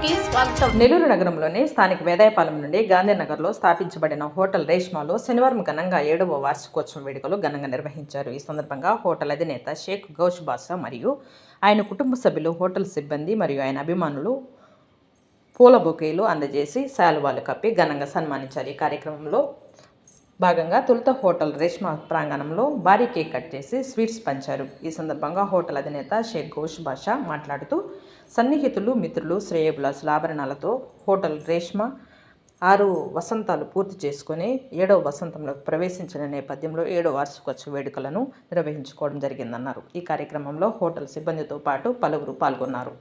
స్వాగతం. నెల్లూరు నగరంలోని స్థానిక వేదాయపాలెం నుండి గాంధీనగర్లో స్థాపించబడిన హోటల్ రేష్మాలో శనివారం ఘనంగా ఏడవ వార్షికోత్సవం వేడుకలు ఘనంగా నిర్వహించారు. ఈ సందర్భంగా హోటల్ అధినేత షేక్ గౌష్ బాషా మరియు ఆయన కుటుంబ సభ్యులు హోటల్ సిబ్బంది మరియు ఆయన అభిమానులు పూల బొకేలు అందజేసి శాలువాలు కప్పి ఘనంగా సన్మానించారు. ఈ కార్యక్రమంలో భాగంగా తొలుత హోటల్ రేష్మా ప్రాంగణంలో భారీ కేక్ కట్ చేసి స్వీట్స్ పంచారు. ఈ సందర్భంగా హోటల్ అధినేత షేక్ ఘోష్ బాషా మాట్లాడుతూ సన్నిహితులు మిత్రులు శ్రేయబులాసుల ఆభరణాలతో హోటల్ రేష్మా ఆరు వసంతాలు పూర్తి చేసుకొని ఏడవ వసంతంలోకి ప్రవేశించిన నేపథ్యంలో ఏడవ వార్షికోత్సవ వేడుకలను నిర్వహించుకోవడం జరిగిందన్నారు. ఈ కార్యక్రమంలో హోటల్ సిబ్బందితో పాటు పలువురు పాల్గొన్నారు.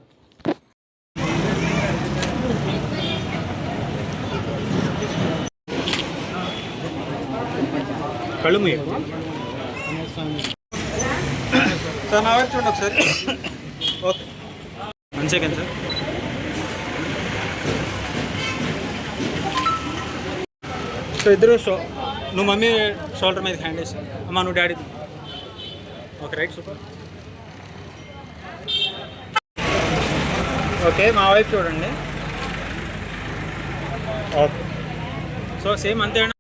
సార్ నా చూడండి ఒకసారి. Okay. One second sir so ఇద్దరు షో నువ్వు మమ్మీ షోల్డర్ మీద హ్యాండ్ వేసి అమ్మ నువ్వు daddy okay right super okay మా వైపు చూడండి. ఓకే సో సేమ్ అంతేనా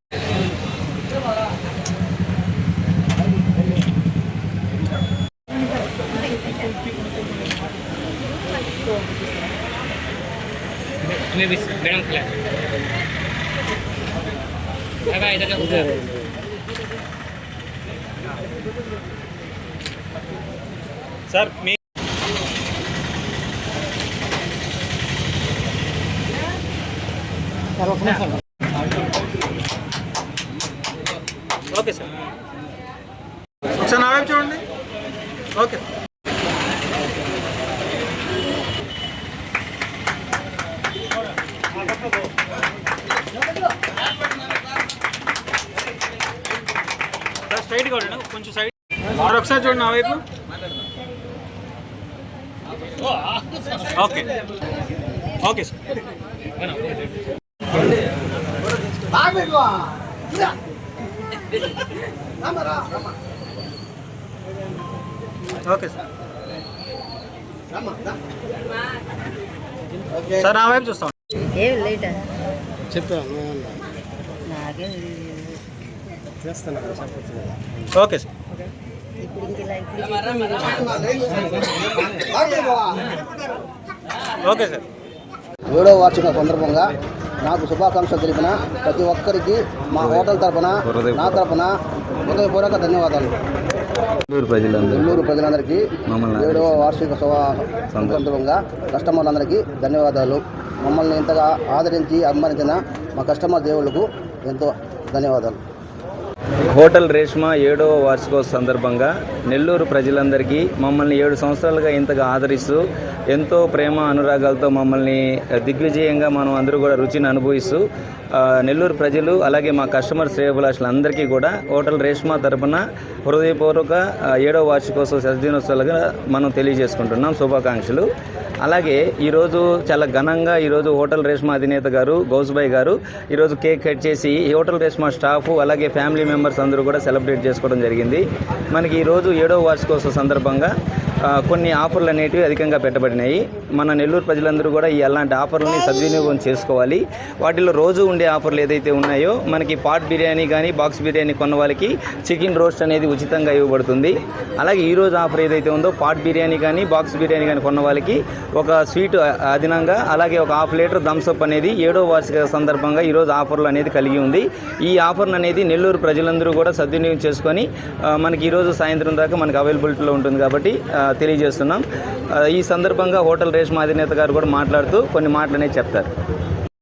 हमें भी गरम खिला भाई इधर उधर సార్ మీ ఓకే సార్ ఒకసారి నా వైపు చూడండి ఓకే సార్ స్ట్రైట్గా ఉండండి కొంచెం సైడ్ మరి ఒకసారి చూడండి నా వైపు. Okay. Okay sir okay sir sir నా వైపు చూస్తాం. ఏం లేట చెప్పాను నాకే ఓకే సార్. Okay sir. ఏడో వార్షిక సందర్భంగా నాకు శుభాకాంక్షలు తెలిపిన ప్రతి ఒక్కరికి మా హోటల్ తరపున నా తరపున హృదయపూర్వక ధన్యవాదాలు. నెల్లూరు ప్రజలందరూ నెల్లూరు ప్రజలందరికీ మమ్మల్ని ఏడవ వార్షిక శుభ సందర్భంగా కస్టమర్లందరికీ ధన్యవాదాలు. మమ్మల్ని ఇంతగా ఆదరించి అభిమానించిన మా కస్టమర్ దేవుళ్ళకు ఎంతో ధన్యవాదాలు. హోటల్ రేష్మా ఏడవ వార్షికోత్సవ సందర్భంగా నెల్లూరు ప్రజలందరికీ మమ్మల్ని ఏడు సంవత్సరాలుగా ఇంతగా ఆదరిస్తూ ఎంతో ప్రేమ అనురాగాలతో మమ్మల్ని దిగ్విజయంగా మనం అందరూ కూడా రుచిని అనుభవిస్తూ నెల్లూరు ప్రజలు అలాగే మా కస్టమర్ శ్రేయభిలాషులందరికీ కూడా హోటల్ రేష్మా తరపున హృదయపూర్వక ఏడవ వార్షికోత్సవ సద్దినోత్సవాలుగా మనం తెలియజేసుకుంటున్నాం. శుభాకాంక్షలు. అలాగే ఈరోజు చాలా ఘనంగా ఈరోజు హోటల్ రేష్మా అధినేత గారు గౌస్బాయ్ గారు ఈరోజు కేక్ కట్ చేసి ఈ హోటల్ రేష్మా స్టాఫ్ అలాగే ఫ్యామిలీ మెంబర్స్ అందరూ కూడా సెలబ్రేట్ చేసుకోవడం జరిగింది. మనకి ఈరోజు ఏడో వార్షికోత్సవ సందర్భంగా కొన్ని ఆఫర్లు అనేటివి అధికంగా పెట్టబడినాయి. మన నెల్లూరు ప్రజలందరూ కూడా ఈ అలాంటి ఆఫర్లని సద్వినియోగం చేసుకోవాలి. వాటిలో రోజు ఉండే ఆఫర్లు ఏదైతే ఉన్నాయో మనకి పాట్ బిర్యానీ కానీ బాక్స్ బిర్యానీ కొన్న వాళ్ళకి చికెన్ రోస్ట్ అనేది ఉచితంగా ఇవ్వబడుతుంది. అలాగే ఈరోజు ఆఫర్ ఏదైతే ఉందో పాట్ బిర్యానీ కానీ బాక్స్ బిర్యానీ కానీ కొన్న వాళ్ళకి ఒక స్వీట్ అదనంగా అలాగే ఒక హాఫ్ లీటర్ థమ్స్అప్ అనేది ఏడో వార్షిక సందర్భంగా ఈరోజు ఆఫర్లు అనేది కలిగి ఉంది. ఈ ఆఫర్ను అనేది నెల్లూరు ప్రజలందరూ కూడా సద్వినియోగం చేసుకొని మనకి ఈరోజు సాయంత్రం దాకా మనకి అవైలబిలిటీలో ఉంటుంది కాబట్టి తెలియజేస్తున్నాం. ఈ సందర్భంగా హోటల్ రేష్మా అధినేత గారు కూడా మాట్లాడుతూ కొన్ని మాటలు చెప్తారు.